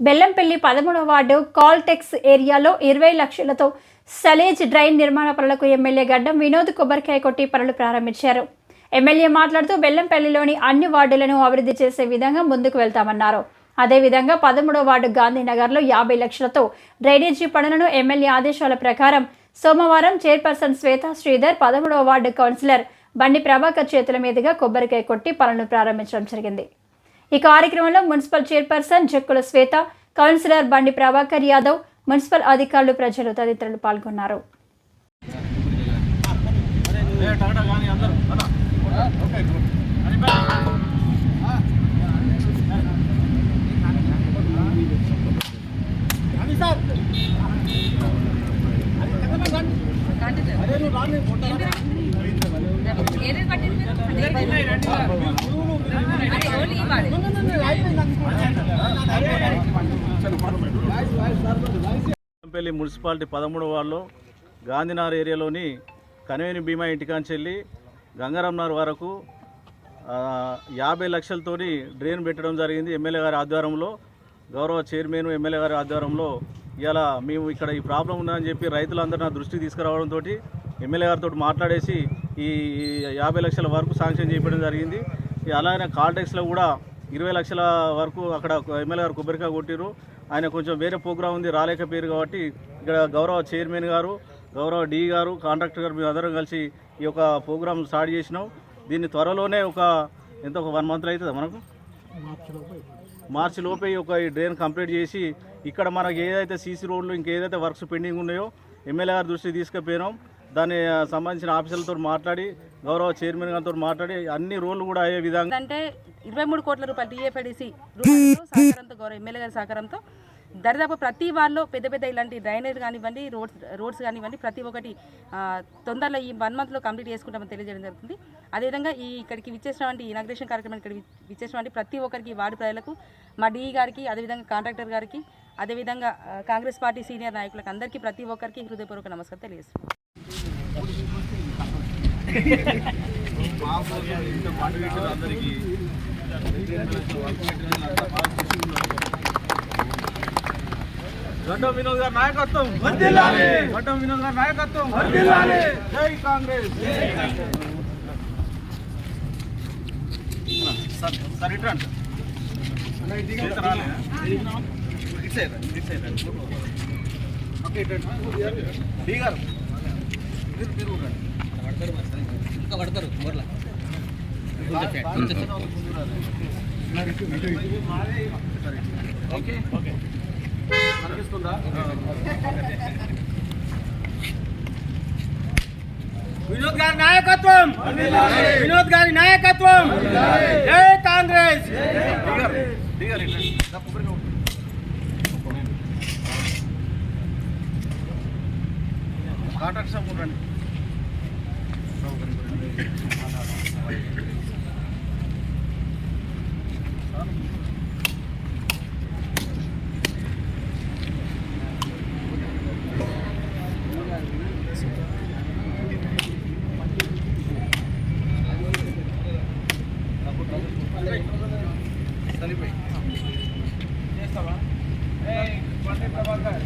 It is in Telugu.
బెల్లంపల్లి పదమూడవ వార్డు కాల్టెక్స్ ఏరియాలో ఇరవై లక్షలతో సలేజ్ డ్రైన్ నిర్మాణ పనులకు ఎమ్మెల్యే గడ్డం వినోద్ కొబ్బరికాయ కొట్టి పనులు ప్రారంభించారు. ఎమ్మెల్యే మాట్లాడుతూ బెల్లంపల్లిలోని అన్ని వార్డులను అభివృద్ధి చేసే విధంగా ముందుకు వెళ్తామన్నారు. అదేవిధంగా పదమూడవ వార్డు గాంధీనగర్లో యాభై లక్షలతో డ్రైనేజీ పనులను ఎమ్మెల్యే ఆదేశాల ప్రకారం సోమవారం చైర్పర్సన్ శ్వేతా శ్రీధర్ పదమూడవ వార్డు కౌన్సిలర్ బండి ప్రభాకర్ చేతుల మీదుగా కొబ్బరికాయ కొట్టి పనులను ప్రారంభించడం జరిగింది. ఈ కార్యక్రమంలో municipal chairperson Jakkula Swetha councillor Bandi Prabhakar Yadav municipal అధికారులు ప్రజలు తదితరులు పాల్గొన్నారు. ఏది పట్టింది? పెళ్ళి మున్సిపాలిటీ పదమూడు వార్డులో గాంధీనగర్ ఏరియాలోని కనివేని భీమా ఇంటికాంచెల్లి గంగారాంనగర్ వరకు యాభై లక్షలతోని డ్రైన్ పెట్టడం జరిగింది ఎమ్మెల్యే గారి ఆధ్వర్యంలో. గౌరవ చైర్మన్ ఎమ్మెల్యే గారి ఆధ్వర్యంలో ఇలా మేము ఇక్కడ ఈ ప్రాబ్లం ఉందని చెప్పి రైతులందరూ నా దృష్టికి తీసుకురావడంతో ఎమ్మెల్యే గారితో మాట్లాడేసి ఈ యాభై లక్షల వరకు శాంక్షన్ చేయడం జరిగింది. ఈ అలాగే కాల్టెక్స్లో కూడా ఇరవై లక్షల వరకు అక్కడ ఎమ్మెల్యే గారు కొబ్బరికాయ కొట్టిరు ఆయన కొంచెం వేరే ప్రోగ్రాం ఉంది రాలేకపోయారు కాబట్టి ఇక్కడ గౌరవ చైర్మన్ గారు గౌరవ డి గారు కాంట్రాక్టర్ గారు మేము అందరం కలిసి ఈ యొక్క ప్రోగ్రామ్ స్టార్ట్ చేసినాం. దీన్ని త్వరలోనే ఒక ఎంత ఒక వన్ మంత్లో అవుతుంది మనకు? మార్చి లోపే ఈ ఒక ఈ డ్రైన్ కంప్లీట్ చేసి ఇక్కడ మనకి ఏదైతే సీసీ రోడ్లు ఇంకేదైతే వర్క్స్ పెండింగ్ ఉన్నాయో ఎమ్మెల్యే గారి దృష్టికి తీసుకుపోయినాం. దాని సంబంధించిన ఆఫీసులతో మాట్లాడి గౌరవ చైర్మన్ గారితో మాట్లాడి అన్ని రోడ్లు కూడా అయ్యే విధంగా అంటే ఇరవై మూడు కోట్ల రూపాయలు టీఏపీడీసీ సహకారంతో గౌరవ ఎమ్మెల్యే గారి సహకారంతో దరిదాపు ప్రతి వారిలో పెద్ద పెద్ద ఇలాంటి డ్రైనేజ్ కానివ్వండి రోడ్స్ రోడ్స్ కానివ్వండి ప్రతి ఒక్కటి తొందరలో ఈ వన్ మంత్లో కంప్లీట్ చేసుకుంటామని తెలియజేయడం జరుగుతుంది. అదేవిధంగా ఈ ఇక్కడికి విచ్చేసినటువంటి ఇనాగ్రేషన్ కార్యక్రమం ఇక్కడ విచ్చేసినటువంటి ప్రతి ఒక్కరికి వార్డు ప్రజలకు మా డిఈ గారికి అదేవిధంగా కాంట్రాక్టర్ గారికి అదేవిధంగా కాంగ్రెస్ పార్టీ సీనియర్ నాయకులకు అందరికీ ప్రతి ఒక్కరికి హృదయపూర్వక నమస్కారం తెలియజేస్తున్నాం. అందరికీ గడ్డం వినోద్ గారి నాయకత్వం గడ్డం వినోద్ గారి నాయకత్వం జై కాంగ్రెస్ సార్ సార్ ఇటు రండి. చేత రాలే? ఇటు సైడ్ రండి, ఇటు సైడ్ రండి. ఓకే, ఇటు రండి. డి గారు మీరు మీరు కూడా రండి. ఓకే ఓకే కనిపిస్తుందా వినోద్ గారి నాయకత్వం వినోద్ గారి నాయకత్వం జై కాంగ్రెస్ కాంట్రాక్ట్ షాప్ ఉండండి. చేస్తావా? ఏ పండిత ప్రభాకర్.